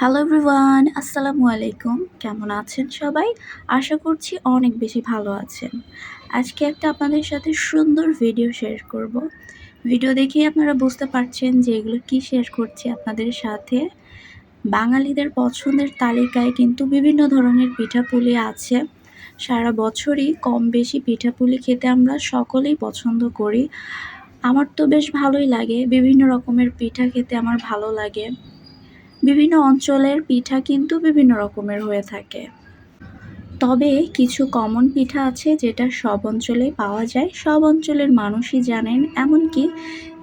Hello everyone আসসালামু আলাইকুম কেমন আছেন সবাই? আশা করছি অনেক বেশি ভালো আছেন। আজকে একটা আপনাদের সাথে সুন্দর ভিডিও শেয়ার করব। ভিডিও দেখেই আপনারা বুঝতে পারছেন যে এগুলো কি শেয়ার করছি আপনাদের সাথে। বাঙালিদের পছন্দের তালিকায় কিন্তু বিভিন্ন ধরনের পিঠাপুলি আছে। সারা বছরই কম বেশি পিঠাপুলি খেতে আমরা সকলেই পছন্দ করি। আমার তো বেশ ভালোই লাগে। বিভিন্ন রকমের পিঠা খেতে আমার ভালো লাগে। বিভিন্ন অঞ্চলের পিঠা কিন্তু বিভিন্ন রকমের হয়ে থাকে। তবে কিছু কমন পিঠা আছে যেটা সব অঞ্চলে পাওয়া যায়। সব অঞ্চলের মানুষই জানেন, এমনকি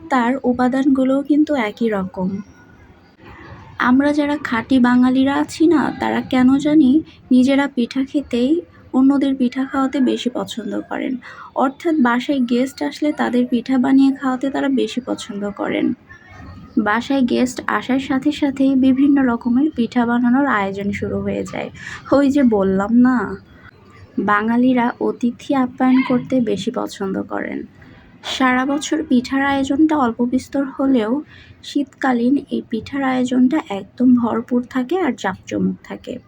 তার উপাদানগুলোও কিন্তু একই রকম। আমরা যারা খাঁটি বাঙালিরা আছি না, তারা কেন জানি নিজেরা পিঠা খেতেই অন্যদের পিঠা খাওয়াতে বেশি পছন্দ করেন। অর্থাৎ বাসায় গেস্ট আসলে তাদের পিঠা বানিয়ে খাওয়াতে তারা বেশি পছন্দ করেন। বাসায় গেস্ট আসার সাথে সাথেই বিভিন্ন রকমের পিঠা বানানোর আয়োজন শুরু হয়ে যায়। ওই যে বললাম না? বাঙালিরা অতিথি আপ্যায়ন করতে বেশি পছন্দ করেন। সারা বছর পিঠার আয়োজনটা অল্প বিস্তর হলেও শীতকালীন এই পিঠার আয়োজনটা একদম ভরপুর থাকে আর জাঁকজমক থাকে।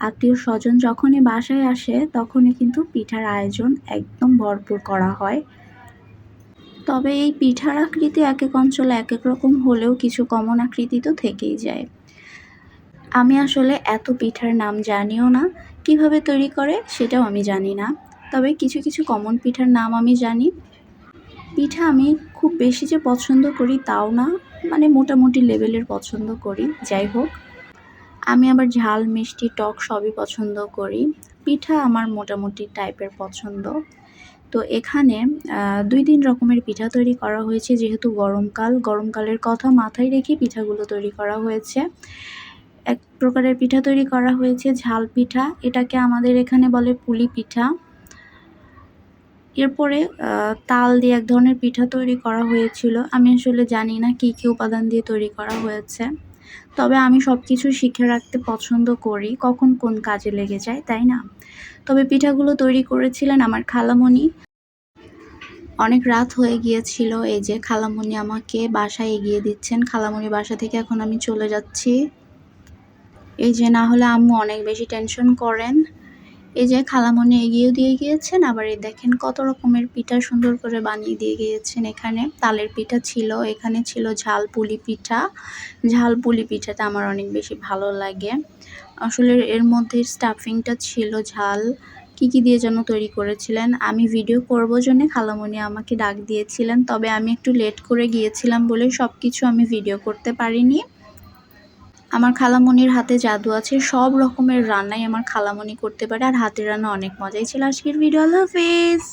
আত্মীয় স্বজন যখনই বাসায় আসে, তখনই কিন্তু পিঠার আয়োজন একদম ভরপুর করা হয়। তবে এই পিঠার আকৃতি এক এক অঞ্চলে এক এক রকম হলেও কিছু কমন আকৃতি তো থেকেই যায়। আমি আসলে এত পিঠার নাম জানিও না। কীভাবে তৈরি করে সেটাও আমি জানি না। তবে কিছু কিছু কমন পিঠার নাম আমি জানি। পিঠা আমি খুব বেশি যে পছন্দ করি তাও না মানে মোটামুটি লেভেলের পছন্দ করি। যাই হোক, আমি আবার ঝাল, মিষ্টি, টক সবই পছন্দ করি। পিঠা আমার মোটামুটি টাইপের পছন্দ। তো এখানে দুই তিন রকমের পিঠা তৈরি করা হয়েছে, যেহেতু গরমকাল গরমকালের কথা মাথায় রেখে পিঠাগুলো তৈরি করা হয়েছে। এক প্রকারের পিঠা তৈরি করা হয়েছে, ঝাল পিঠা। এটাকে আমাদের এখানে বলে পুলি পিঠা। এরপরে তাল দিয়ে এক ধরনের পিঠা তৈরি করা হয়েছিল। আমি আসলে জানি না কী কী উপাদান দিয়ে তৈরি করা হয়েছে। তবে আমি সব কিছু শিখে রাখতে পছন্দ করি, কখন কোন কাজে লেগে যায়, তাই না? তবে পিঠাগুলো তৈরি করেছিলেন আমার খালামণি। অনেক রাত হয়ে গিয়েছিল, এই যে খালামণি আমাকে বাসায় এগিয়ে দিচ্ছেন। খালামণি বাসা থেকে এখন আমি চলে যাচ্ছি। এই যে না হলে আম্মু অনেক বেশি টেনশন করেন। এই যে খালামণি এগিয়েও দিয়ে গিয়েছেন, আবার এই দেখেন কত রকমের পিঠা সুন্দর করে বানিয়ে দিয়ে গিয়েছেন এখানে। তালের পিঠা ছিল, এখানে ছিল ঝাল পুলি পিঠা। ঝাল পুলি পিঠাটা আমার অনেক বেশি ভালো লাগে। আসলে এর মধ্যে স্টাফিংটা ছিল ঝাল। কি কি দিয়ে যেন তৈরি করেছিলেন, আমি ভিডিও করব জন্য খালামণি আমাকে ডাক দিয়েছিলেন, তবে আমি একটু লেট করে গিয়েছিলাম বলে সব কিছু আমি ভিডিও করতে পারিনি। আমার খালামণির হাতে জাদু আছে, সব রকমের রান্নাই আমার খালামণি করতে পারে, আর হাতের রান্না অনেক মজাই ছিল। আজকের ভিডিও আল্লাহ হাফিজ।